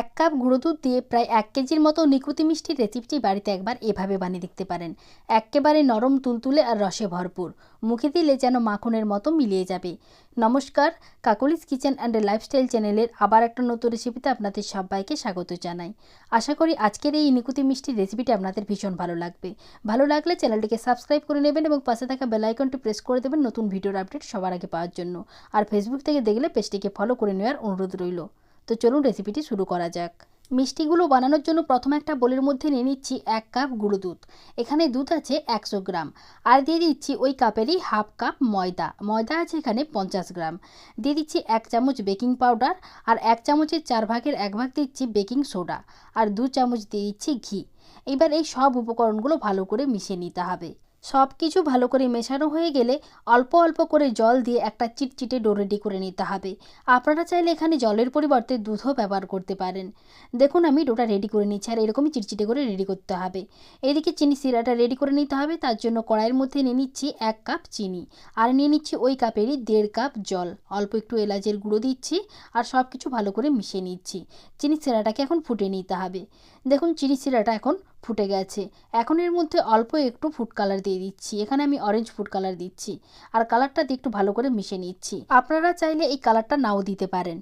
এক কাপ গুঁড়ো দুধ দিয়ে প্রায় এক কেজির মতো নিকুতি মিষ্টির রেসিপিটি বাড়িতে একবার এভাবে বানিয়ে দেখতে পারেন। এক্কেবারে নরম, তুলতুলে আর রসে ভরপুর। মুখে দিলে যেন মাখনের মতো মিলিয়ে যাবে। নমস্কার, কাকলিস কিচেন অ্যান্ড লাইফস্টাইল চ্যানেলের আবার একটা নতুন রেসিপিতে আপনাদের সবাইকে স্বাগত জানাই। আশা করি আজকের এই নিকুতি মিষ্টির রেসিপিটি আপনাদের ভীষণ ভালো লাগবে। ভালো লাগলে চ্যানেলটিকে সাবস্ক্রাইব করে নেবেন এবং পাশে থাকা বেলাইকনটি প্রেস করে দেবেন নতুন ভিডিওর আপডেট সবার আগে পাওয়ার জন্য। আর ফেসবুক থেকে দেখলে পেজটিকে ফলো করে নেওয়ার অনুরোধ রইল। তো চলুন রেসিপিটি শুরু করা যাক। মিষ্টিগুলো বানানোর জন্য প্রথমে একটা বোলের মধ্যে নিয়ে নিচ্ছি এক কাপ গুঁড়ো দুধ। এখানে দুধ আছে একশো গ্রাম। আর দিয়ে দিচ্ছি ওই কাপেরই হাফ কাপ ময়দা। ময়দা আছে এখানে পঞ্চাশ গ্রাম। দিয়ে দিচ্ছি এক চামচ বেকিং পাউডার আর এক চামচের চার ভাগের এক ভাগ দিচ্ছি বেকিং সোডা। আর দু চামচ দিয়ে দিচ্ছি ঘি। এবার এই সব উপকরণগুলো ভালো করে মিশিয়ে নিতে হবে। সব কিছু ভালো করে মেশানো হয়ে গেলে অল্প অল্প করে জল দিয়ে একটা চিটচিটে ডো রেডি করে নিতে হবে। আপনারা চাইলে এখানে জলের পরিবর্তে দুধও ব্যবহার করতে পারেন। দেখুন, আমি ডোটা রেডি করে নিচ্ছি আর এরকমই চিটচিটে করে রেডি করতে হবে। এদিকে চিনি সিরাটা রেডি করে নিতে হবে, তার জন্য কড়াইয়ের মধ্যে নিয়ে নিচ্ছি এক কাপ চিনি আর নিয়ে নিচ্ছি ওই কাপেরই দেড় কাপ জল। অল্প একটু এলাচের গুঁড়ো দিচ্ছি আর সব কিছু ভালো করে মিশিয়ে নিচ্ছি। চিনি সিরাটাকে এখন ফুটে নিতে হবে। দেখুন, চিনি সিরাটা এখন ফুটে গেছে। এখন এর মধ্যে অল্প একটু ফুড কালার দিয়ে দিচ্ছি। এখানে আমি অরেঞ্জ ফুড কালার দিচ্ছি। আর কালারটা দিয়ে একটু ভালো করে মিশে নিচ্ছি। আপনারা চাইলে এই কালারটা নাও দিতে পারেন।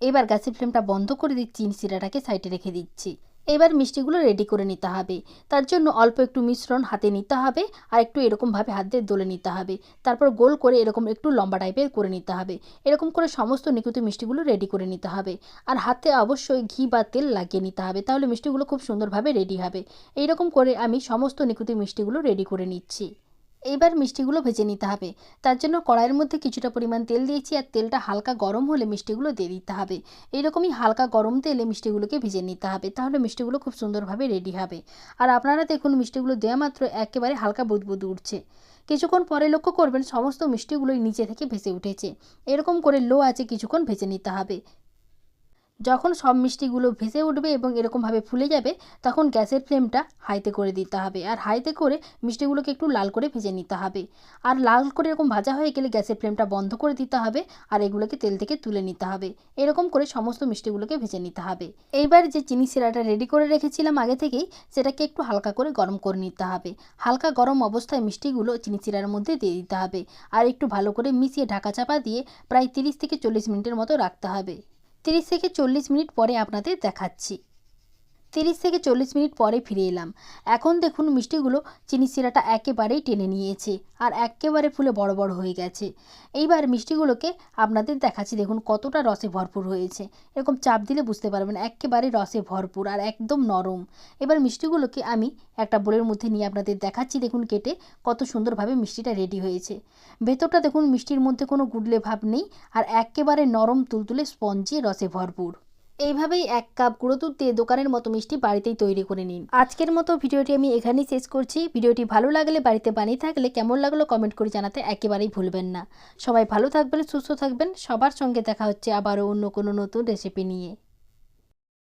এবার গ্যাসের ফ্লেমটা বন্ধ করে দিচ্ছি চিনি সিরাটাকে সাইডে রেখে দিচ্ছি। এবার মিষ্টিগুলো রেডি করে নিতে হবে। তার জন্য অল্প একটু মিশ্রণ হাতে নিতে হবে আর একটু এরকমভাবে হাত দিয়ে দোলে নিতে হবে। তারপর গোল করে এরকম একটু লম্বা টাইপের করে নিতে হবে। এরকম করে সমস্ত নিকুতি মিষ্টিগুলো রেডি করে নিতে হবে। আর হাতে অবশ্যই ঘি বা তেল লাগিয়ে নিতে হবে, তাহলে মিষ্টিগুলো খুব সুন্দরভাবে রেডি হবে। এইরকম করে আমি সমস্ত নিকুতি মিষ্টিগুলো রেডি করে নিচ্ছি। এইবার মিষ্টিগুলো ভেজে নিতে হবে। তার জন্য কড়াইয়ের মধ্যে কিছুটা পরিমাণ তেল দিয়েছি আর তেলটা হালকা গরম হলে মিষ্টিগুলো দিয়ে দিতে হবে। এইরকমই হালকা গরম তেলে মিষ্টিগুলোকে ভেজে নিতে হবে, তাহলে মিষ্টিগুলো খুব সুন্দরভাবে রেডি হবে। আর আপনারা দেখুন, মিষ্টিগুলো দেওয়া মাত্র একেবারে হালকা বুদবুদ উঠছে। কিছুক্ষণ পরে লক্ষ্য করবেন, সমস্ত মিষ্টিগুলোই নিচে থেকে ভেসে উঠেছে। এরকম করে লো আছে কিছুক্ষণ ভেজে নিতে হবে। যখন সব মিষ্টিগুলো ভেসে উঠবে এবং এরকমভাবে ফুলে যাবে, তখন গ্যাসের ফ্লেমটা হাইতে করে দিতে হবে। আর হাইতে করে মিষ্টিগুলোকে একটু লাল করে ভেজে নিতে হবে। আর লাল করে এরকম ভাজা হয়ে গেলে গ্যাসের ফ্লেমটা বন্ধ করে দিতে হবে আর এগুলোকে তেল থেকে তুলে নিতে হবে। এরকম করে সমস্ত মিষ্টিগুলোকে ভেজে নিতে হবে। এইবার যে চিনি সিরাটা রেডি করে রেখেছিলাম আগে থেকেই, সেটাকে একটু হালকা করে গরম করে নিতে হবে। হালকা গরম অবস্থায় মিষ্টিগুলো চিনি সিরার মধ্যে দিয়ে দিতে হবে। আর একটু ভালো করে মিশিয়ে ঢাকা চাপা দিয়ে প্রায় তিরিশ থেকে চল্লিশ মিনিটের মতো রাখতে হবে। তিরিশ থেকে চল্লিশ মিনিট পরে আপনাদের দেখাচ্ছি। তিরিশ থেকে চল্লিশ মিনিট পরে ফিরে এলাম। এখন দেখুন মিষ্টিগুলো চিনি সিরাটা একেবারেই টেনে নিয়েছে আর একেবারে ফুলে বড় বড় হয়ে গেছে। এইবার মিষ্টিগুলোকে আপনাদের দেখাচ্ছি, দেখুন কতটা রসে ভরপুর হয়েছে। এরকম চাপ দিলে বুঝতে পারবেন একেবারে রসে ভরপুর আর একদম নরম। এবার মিষ্টিগুলোকে আমি একটা বোলের মধ্যে নিয়ে আপনাদের দেখাচ্ছি, দেখুন কেটে কত সুন্দরভাবে মিষ্টিটা রেডি হয়েছে। ভেতরটা দেখুন মিষ্টির মধ্যে কোনো গুডলে ভাব নেই আর একেবারে নরম তুলতুলে স্পঞ্জি রসে ভরপুর। এইভাবেই এক কাপ গুঁড়ো দুধ দিয়ে দোকানের মতো মিষ্টি বাড়িতেই তৈরি করে নিন। আজকের মতো ভিডিওটি আমি এখানেই শেষ করছি। ভিডিওটি ভালো লাগলে বাড়িতে বানিয়ে থাকলে কেমন লাগল কমেন্ট করে জানাতে একেবারেই ভুলবেন না। সবাই ভালো থাকবেন, সুস্থ থাকবেন। সবার সঙ্গে দেখা হচ্ছে আবারও অন্য কোনো নতুন রেসিপি নিয়ে।